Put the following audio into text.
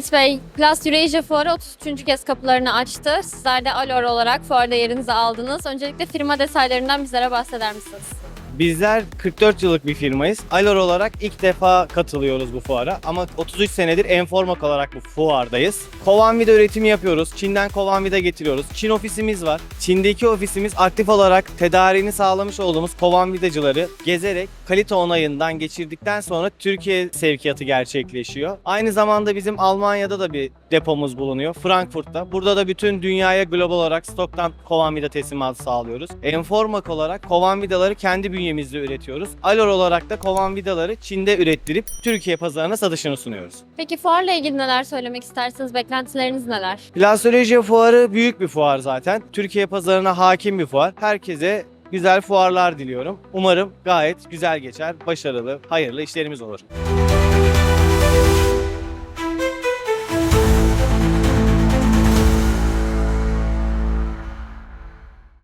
Ümit Bey, Plus Eurasia Fuarı 33. kez kapılarını açtı. Sizler de Alor olarak fuarda yerinizi aldınız. Öncelikle firma detaylarından bizlere bahseder misiniz? Bizler 44 yıllık bir firmayız. Alor olarak ilk defa katılıyoruz bu fuara ama 33 senedir Enformak olarak bu fuardayız. Kovan vida üretimi yapıyoruz. Çin'den kovan vida getiriyoruz. Çin ofisimiz var. Çin'deki ofisimiz aktif olarak tedariğini sağlamış olduğumuz kovan vidacıları gezerek kalite onayından geçirdikten sonra Türkiye sevkiyatı gerçekleşiyor. Aynı zamanda bizim Almanya'da da bir depomuz bulunuyor. Frankfurt'ta. Burada da bütün dünyaya global olarak stoktan kovan vida teslimatı sağlıyoruz. Enformak olarak kovan vidaları kendi bünyemizde üretiyoruz. Alor olarak da kovan vidaları Çin'de ürettirip Türkiye pazarına satışını sunuyoruz. Peki fuarla ilgili neler söylemek istersiniz? Beklentileriniz neler? Plastoloji fuarı büyük bir fuar zaten. Türkiye pazarına hakim bir fuar. Herkese güzel fuarlar diliyorum. Umarım gayet güzel geçer, başarılı, hayırlı işlerimiz olur.